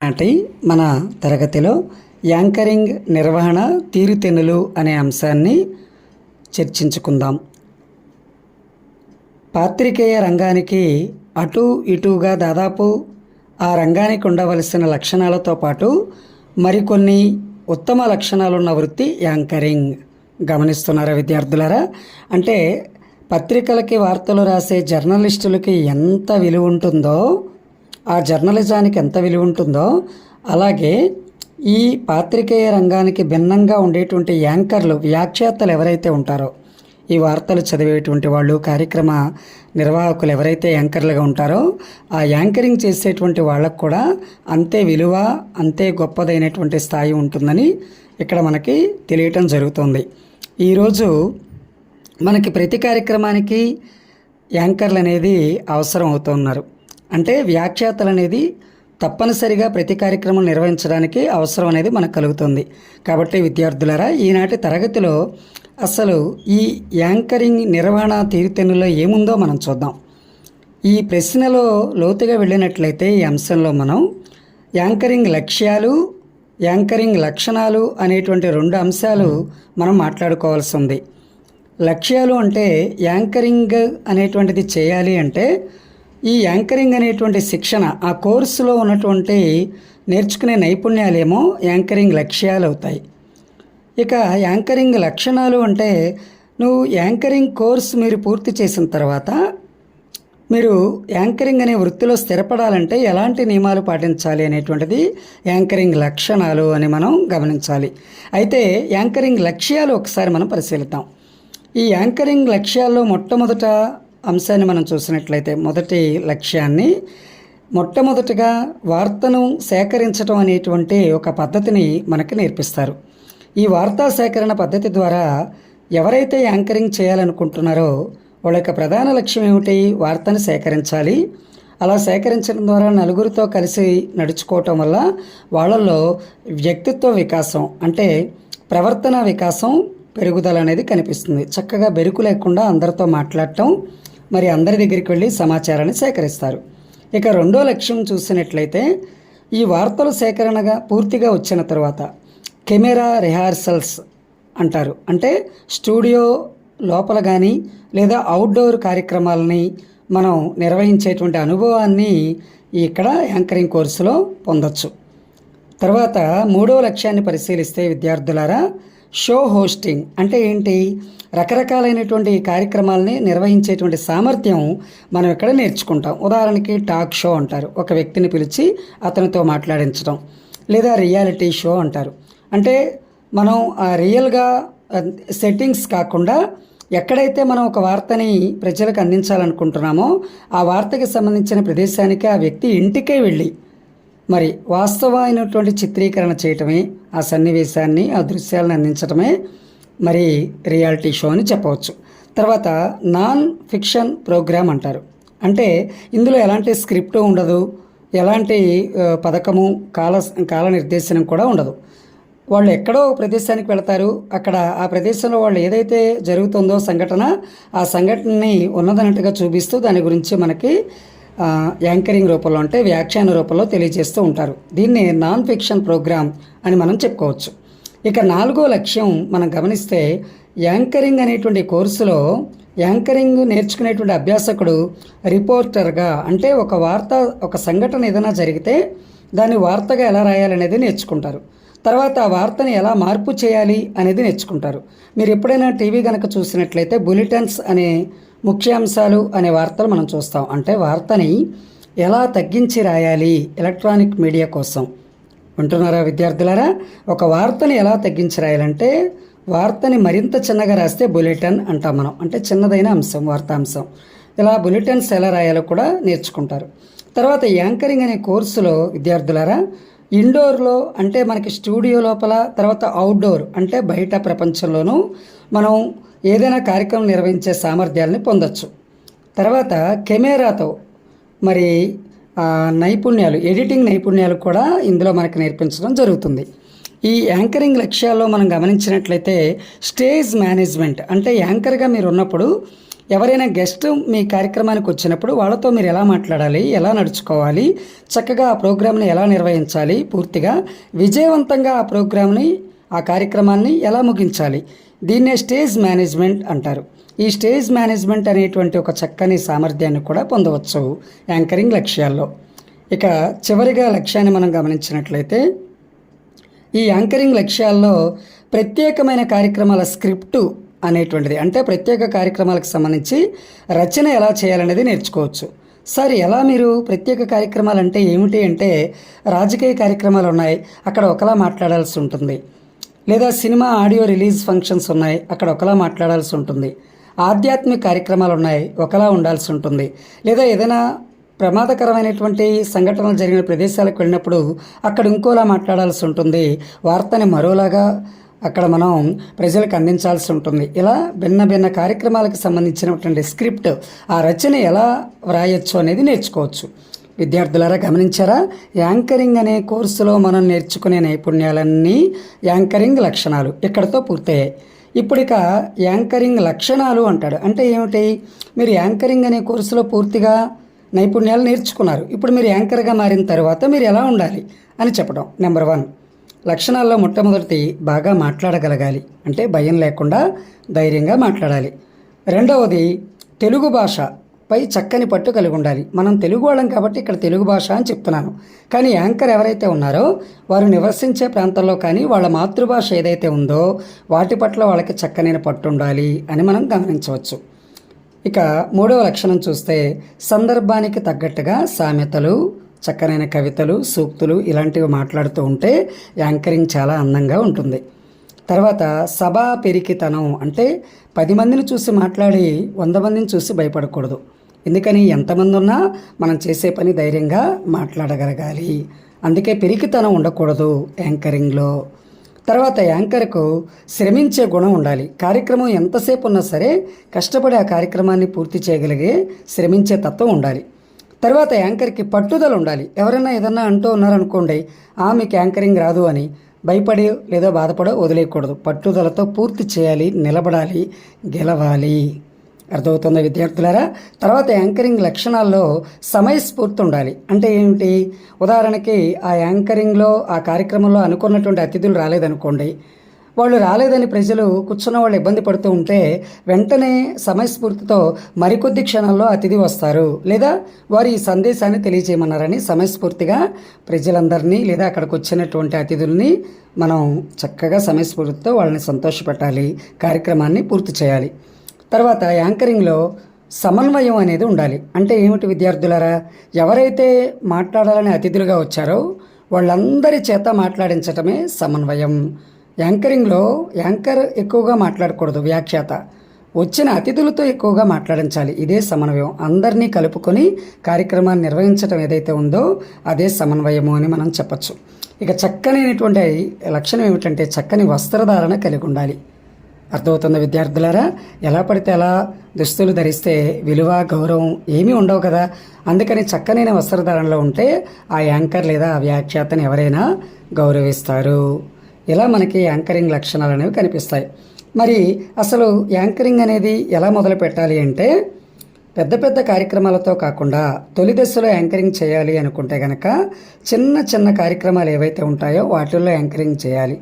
నాటి మన తరగతిలో యాంకరింగ్ నిర్వహణ తీరుతెన్నులు అనే అంశాన్ని చర్చించుకుందాం. పాత్రికేయ రంగానికి అటు ఇటుగా దాదాపు ఆ రంగానికి ఉండవలసిన లక్షణాలతో పాటు మరికొన్ని ఉత్తమ లక్షణాలున్న వృత్తి యాంకరింగ్. గమనిస్తున్నారా విద్యార్థులారా? అంటే పత్రికలకి వార్తలు రాసే జర్నలిస్టులకి ఎంత విలువ ఉంటుందో ఆ జర్నలిజానికి ఎంత విలువ ఉంటుందో అలాగే ఈ పాత్రికేయ రంగానికి భిన్నంగా ఉండేటువంటి యాంకర్లు వ్యాఖ్యాతలు ఎవరైతే ఉంటారో ఈ వార్తలు చదివేటువంటి వాళ్ళు కార్యక్రమ నిర్వాహకులు ఎవరైతే యాంకర్లుగా ఉంటారో ఆ యాంకరింగ్ చేసేటువంటి వాళ్ళకు కూడా అంతే విలువ అంతే గొప్పదైనటువంటి స్థాయి ఉంటుందని ఇక్కడ మనకి తెలియటం జరుగుతుంది. ఈరోజు మనకి ప్రతి కార్యక్రమానికి యాంకర్లు అనేది అవసరం అవుతున్నారు అంటే వ్యాఖ్యాతలు అనేది తప్పనిసరిగా ప్రతి కార్యక్రమం నిర్వహించడానికి అవసరం అనేది మనకు కలుగుతుంది. కాబట్టి విద్యార్థులారా ఈనాటి తరగతిలో అసలు ఈ యాంకరింగ్ నిర్వహణ తీరుతెన్నులో ఏముందో మనం చూద్దాం. ఈ ప్రశ్నలో లోతుగా వెళ్ళినట్లయితే ఈ అంశంలో మనం యాంకరింగ్ లక్ష్యాలు యాంకరింగ్ లక్షణాలు అనేటువంటి రెండు అంశాలు మనం మాట్లాడుకోవాల్సి ఉంది. లక్ష్యాలు అంటే యాంకరింగ్ అనేటువంటిది చేయాలి అంటే ఈ యాంకరింగ్ అనేటువంటి శిక్షణ ఆ కోర్సులో ఉన్నటువంటి నేర్చుకునే నైపుణ్యాలేమో యాంకరింగ్ లక్ష్యాలు అవుతాయి ఇక యాంకరింగ్ లక్షణాలు అంటే నువ్వు యాంకరింగ్ కోర్స్ మీరు పూర్తి చేసిన తర్వాత మీరు యాంకరింగ్ అనే వృత్తిలో స్థిరపడాలంటే ఎలాంటి నియమాలు పాటించాలి అనేటువంటిది యాంకరింగ్ లక్షణాలు అని మనం గమనించాలి. అయితే యాంకరింగ్ లక్ష్యాలు ఒకసారి మనం పరిశీలిద్దాం. ఈ యాంకరింగ్ లక్ష్యాల్లో మొట్టమొదట అంశాన్ని మనం చూసినట్లయితే మొదటి లక్ష్యాన్ని మొట్టమొదటిగా వార్తను సేకరించడం అనేటువంటి ఒక పద్ధతిని మనకి నేర్పిస్తారు. ఈ వార్తా సేకరణ పద్ధతి ద్వారా ఎవరైతే యాంకరింగ్ చేయాలనుకుంటున్నారో వాళ్ళ యొక్క ప్రధాన లక్ష్యం ఏమిటి? వార్తను సేకరించాలి. అలా సేకరించడం ద్వారా నలుగురితో కలిసి నడుచుకోవటం వల్ల వాళ్ళల్లో వ్యక్తిత్వ వికాసం అంటే ప్రవర్తన వికాసం పెరుగుదల అనేది కనిపిస్తుంది. చక్కగా బెరుకు లేకుండా అందరితో మాట్లాడటం మరి అందరి దగ్గరికి వెళ్ళి సమాచారాన్ని సేకరిస్తారు. ఇక రెండో లక్ష్యం చూసినట్లయితే ఈ వార్తలు సేకరణగా పూర్తిగా వచ్చిన తర్వాత కెమెరా రిహార్సల్స్ అంటారు. అంటే స్టూడియో లోపల కానీ లేదా అవుట్డోర్ కార్యక్రమాలని మనం నిర్వహించేటువంటి అనుభవాన్ని ఇక్కడ యాంకరింగ్ కోర్సులో పొందొచ్చు. తర్వాత మూడో లక్ష్యాన్ని పరిశీలిస్తే విద్యార్థులారా షో హోస్టింగ్ అంటే ఏంటి? రకరకాలైనటువంటి కార్యక్రమాలని నిర్వహించేటువంటి సామర్థ్యం మనం ఇక్కడ నేర్చుకుంటాం? ఉదాహరణకి టాక్ షో అంటారు. ఒక వ్యక్తిని పిలిచి అతనితో మాట్లాడించడం లేదా రియాలిటీ షో అంటారు. అంటే మనం ఆ రియల్గా సెట్టింగ్స్ కాకుండా ఎక్కడైతే మనం ఒక వార్తని ప్రజలకు అందించాలనుకుంటున్నామో ఆ వార్తకి సంబంధించిన ప్రదేశానికి ఆ వ్యక్తి ఇంటికే వెళ్ళి మరి వాస్తవమైనటువంటి చిత్రీకరణ చేయటమే ఆ సన్నివేశాన్ని ఆ దృశ్యాలను అందించడమే మరి రియాలిటీ షో అని చెప్పవచ్చు. తర్వాత నాన్ ఫిక్షన్ ప్రోగ్రామ్ అంటారు. అంటే ఇందులో ఎలాంటి స్క్రిప్ట్ ఉండదు ఎలాంటి పథకము కాల కాల నిర్దేశనం కూడా ఉండదు. వాళ్ళు ఎక్కడో ప్రదేశానికి వెళతారు అక్కడ ఆ ప్రదేశంలో వాళ్ళు ఏదైతే జరుగుతుందో సంఘటన ఆ సంఘటనని ఉన్నదన్నట్టుగా చూపిస్తూ దాని గురించి మనకి యాంకరింగ్ రూపంలో అంటే వ్యాఖ్యాన రూపంలో తెలియజేస్తూ ఉంటారు. దీన్ని నాన్ ఫిక్షన్ ప్రోగ్రామ్ అని మనం చెప్పుకోవచ్చు. ఇక నాలుగో లక్ష్యం మనం గమనిస్తే యాంకరింగ్ అనేటువంటి కోర్సులో యాంకరింగ్ నేర్చుకునేటువంటి అభ్యాసకుడు రిపోర్టర్గా అంటే ఒక వార్త ఒక సంఘటన ఏదైనా జరిగితే దాన్ని వార్తగా ఎలా రాయాలనేది నేర్చుకుంటారు. తర్వాత ఆ వార్తని ఎలా మార్పు చేయాలి అనేది నేర్చుకుంటారు. మీరు ఎప్పుడైనా టీవీ కనుక చూసినట్లయితే బులెటిన్స్ అనే ముఖ్యాంశాలు అనే వార్తలు మనం చూస్తాం. అంటే వార్తని ఎలా తగ్గించి రాయాలి ఎలక్ట్రానిక్ మీడియా కోసం? వింటున్నారా విద్యార్థులారా? ఒక వార్తని ఎలా తగ్గించి రాయాలంటే వార్తని మరింత చిన్నగా రాస్తే బులెటిన్ అంటాం మనం. అంటే చిన్నదైన అంశం వార్తాంశం. ఇలా బులెటిన్స్ ఎలా రాయాలో కూడా నేర్చుకుంటారు. తర్వాత యాంకరింగ్ అనే కోర్సులో విద్యార్థులారా ఇండోర్లో అంటే మనకి స్టూడియో లోపల తర్వాత అవుట్డోర్ అంటే బయట ప్రపంచంలోనూ మనం ఏదైనా కార్యక్రమం నిర్వహించే సామర్థ్యాలని పొందొచ్చు. తర్వాత కెమెరాతో మరి నైపుణ్యాలు ఎడిటింగ్ నైపుణ్యాలు కూడా ఇందులో మనకు నేర్పించడం జరుగుతుంది. ఈ యాంకరింగ్ లక్ష్యాల్లో మనం గమనించినట్లయితే స్టేజ్ మేనేజ్మెంట్ అంటే యాంకర్గా మీరు ఉన్నప్పుడు ఎవరైనా గెస్ట్ మీ కార్యక్రమానికి వచ్చినప్పుడు వాళ్ళతో మీరు ఎలా మాట్లాడాలి ఎలా నడుచుకోవాలి చక్కగా ఆ ప్రోగ్రామ్ని ఎలా నిర్వహించాలి పూర్తిగా విజయవంతంగా ఆ ప్రోగ్రామ్ని ఆ కార్యక్రమాన్ని ఎలా ముగించాలి? దీన్నే స్టేజ్ మేనేజ్మెంట్ అంటారు. ఈ స్టేజ్ మేనేజ్మెంట్ అనేటువంటి ఒక చక్కని సామర్థ్యాన్ని కూడా పొందవచ్చు యాంకరింగ్ లక్ష్యాల్లో. ఇక చివరిగా లక్ష్యాన్ని మనం గమనించినట్లయితే ఈ యాంకరింగ్ లక్ష్యాల్లో ప్రత్యేకమైన కార్యక్రమాల స్క్రిప్టు అనేటువంటిది అంటే ప్రత్యేక కార్యక్రమాలకు సంబంధించి రచన ఎలా చేయాలనేది నేర్చుకోవచ్చు. సార్ ఎలా మీరు ప్రత్యేక కార్యక్రమాలు అంటే ఏమిటి అంటే రాజకీయ కార్యక్రమాలు ఉన్నాయి అక్కడ ఒకలా మాట్లాడాల్సి ఉంటుంది. లేదా సినిమా ఆడియో రిలీజ్ ఫంక్షన్స్ ఉన్నాయి అక్కడ ఒకలా మాట్లాడాల్సి ఉంటుంది. ఆధ్యాత్మిక కార్యక్రమాలు ఉన్నాయి ఒకలా ఉండాల్సి ఉంటుంది. లేదా ఏదైనా ప్రమాదకరమైనటువంటి సంఘటనలు జరిగిన ప్రదేశాలకు వెళ్ళినప్పుడు అక్కడ ఇంకోలా మాట్లాడాల్సి ఉంటుంది. వార్తని మరోలాగా అక్కడ మనం ప్రజలకు అందించాల్సి ఉంటుంది. ఇలా భిన్న భిన్న కార్యక్రమాలకు సంబంధించినటువంటి స్క్రిప్ట్ ఆ రచన ఎలా వ్రాయొచ్చు అనేది నేర్చుకోవచ్చు. విద్యార్థులారా గమనించారా? యాంకరింగ్ అనే కోర్సులో మనం నేర్చుకునే నైపుణ్యాలన్నీ యాంకరింగ్ లక్షణాలు. ఇక్కడతో పూర్తయ్యాయి. ఇప్పుడు ఇక యాంకరింగ్ లక్షణాలు అంటాడు. అంటే ఏమిటి? మీరు యాంకరింగ్ అనే కోర్సులో పూర్తిగా నైపుణ్యాలు నేర్చుకున్నారు. ఇప్పుడు మీరు యాంకర్గా మారిన తర్వాత మీరు ఎలా ఉండాలి అని చెప్పడం. Number one. లక్షణాల్లో మొట్టమొదటి బాగా మాట్లాడగలగాలి. అంటే భయం లేకుండా ధైర్యంగా మాట్లాడాలి. రెండవది తెలుగు భాష. పై చక్కని పట్టు కలిగి ఉండాలి. మనం తెలుగు వాళ్ళం కాబట్టి ఇక్కడ తెలుగు భాష అని చెప్తున్నాను. కానీ యాంకర్ ఎవరైతే ఉన్నారో వారు నివసించే ప్రాంతంలో కానీ వాళ్ళ మాతృభాష ఏదైతే ఉందో వాటి పట్ల వాళ్ళకి చక్కనైన పట్టు ఉండాలి అని మనం గమనించవచ్చు. ఇక మూడవ లక్షణం చూస్తే సందర్భానికి తగ్గట్టుగా సామెతలు చక్కనైన కవితలు సూక్తులు ఇలాంటివి మాట్లాడుతూ ఉంటే యాంకరింగ్ చాలా అందంగా ఉంటుంది. తర్వాత సభా పెరికితనం అంటే పది మందిని చూసి మాట్లాడి వంద మందిని చూసి భయపడకూడదు. ఎందుకని ఎంతమంది ఉన్నా మనం చేసే పని ధైర్యంగా మాట్లాడగలగాలి. అందుకే పెరికితనం ఉండకూడదు యాంకరింగ్లో. తర్వాత యాంకర్కు శ్రమించే గుణం ఉండాలి. కార్యక్రమం ఎంతసేపు ఉన్నా సరే కష్టపడి ఆ కార్యక్రమాన్ని పూర్తి చేయగలిగే శ్రమించే తత్వం ఉండాలి. తర్వాత యాంకర్కి పట్టుదల ఉండాలి. ఎవరైనా ఏదన్నా అంటూ ఉన్నారనుకోండి ఆ మీకు యాంకరింగ్ రాదు అని భయపడి లేదా బాధపడో వదిలేయకూడదు. పట్టుదలతో పూర్తి చేయాలి నిలబడాలి గెలవాలి. అర్థమవుతుంది విద్యార్థులారా? తర్వాత యాంకరింగ్ లక్షణాల్లో సమయస్ఫూర్తి ఉండాలి అంటే ఏమిటి? ఉదాహరణకి ఆ యాంకరింగ్లో ఆ కార్యక్రమంలో అనుకున్నటువంటి అతిథులు రాలేదనుకోండి. వాళ్ళు రాలేదని ప్రజలు కూర్చున్న వాళ్ళు ఇబ్బంది పడుతూ ఉంటే వెంటనే సమయస్ఫూర్తితో మరికొద్ది క్షణాల్లో అతిథి వస్తారు. లేదా వారు ఈ సందేశాన్ని తెలియజేయమన్నారని సమయస్ఫూర్తిగా ప్రజలందరినీ లేదా అక్కడికి వచ్చినటువంటి అతిథుల్ని మనం చక్కగా సమయస్ఫూర్తితో వాళ్ళని సంతోషపెట్టాలి. కార్యక్రమాన్ని పూర్తి చేయాలి. తర్వాత యాంకరింగ్లో సమన్వయం అనేది ఉండాలి. అంటే ఏమిటి విద్యార్థులారా? ఎవరైతే మాట్లాడాలని అతిథులుగా వచ్చారో వాళ్ళందరి చేత మాట్లాడించటమే సమన్వయం. యాంకరింగ్లో యాంకర్ ఎక్కువగా మాట్లాడకూడదు వ్యాఖ్యాత. వచ్చిన అతిథులతో ఎక్కువగా మాట్లాడించాలి. ఇదే సమన్వయం. అందరినీ కలుపుకొని కార్యక్రమాన్ని నిర్వహించడం ఏదైతే ఉందో అదే సమన్వయము అని మనం చెప్పచ్చు. ఇక చక్కనైనటువంటి లక్షణం ఏమిటంటే చక్కని వస్త్రధారణ కలిగి ఉండాలి. అర్థమవుతుంది విద్యార్థులారా? ఎలా పడితే అలా దుస్తులు ధరిస్తే విలువ గౌరవం ఏమీ ఉండవు కదా? అందుకని చక్కనైన వస్త్రధారణలో ఉంటే ఆ యాంకర్ లేదా ఆ ఎవరైనా గౌరవిస్తారు. ఇలా మనకి యాంకరింగ్ లక్షణాలు అనేవి కనిపిస్తాయి. మరి అసలు యాంకరింగ్ అనేది ఎలా మొదలు పెట్టాలి అంటే పెద్ద పెద్ద కార్యక్రమాలతో కాకుండా తొలి దశలో యాంకరింగ్ చేయాలి అనుకుంటే కనుక చిన్న చిన్న కార్యక్రమాలు ఏవైతే ఉంటాయో వాటిల్లో యాంకరింగ్ చేయాలి.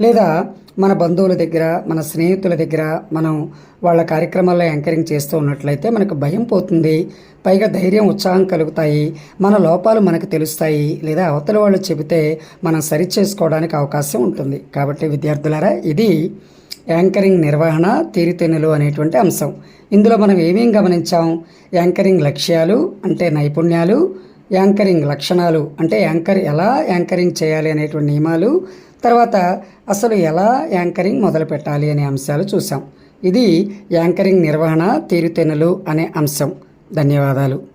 లేదా మన బంధువుల దగ్గర మన స్నేహితుల దగ్గర మనం వాళ్ళ కార్యక్రమాల్లో యాంకరింగ్ చేస్తూ ఉన్నట్లయితే మనకు భయం పోతుంది. పైగా ధైర్యం ఉత్సాహం కలుగుతాయి. మన లోపాలు మనకు తెలుస్తాయి. లేదా అవతల వాళ్ళు చెబితే మనం సరి చేసుకోవడానికి అవకాశం ఉంటుంది. కాబట్టి విద్యార్థులారా ఇది యాంకరింగ్ నిర్వహణ తీరుతెన్నులు అనేటువంటి అంశం. ఇందులో మనం ఏమేం గమనించాం? యాంకరింగ్ లక్ష్యాలు అంటే నైపుణ్యాలు యాంకరింగ్ లక్షణాలు అంటే యాంకర్ ఎలా యాంకరింగ్ చేయాలి అనేటువంటి నియమాలు తర్వాత అసలు ఎలా యాంకరింగ్ మొదలు పెట్టాలి అనే అంశాలు చూసాం ఇది యాంకరింగ్ నిర్వహణ తీరుతెన్నులు అనే అంశం. ధన్యవాదాలు.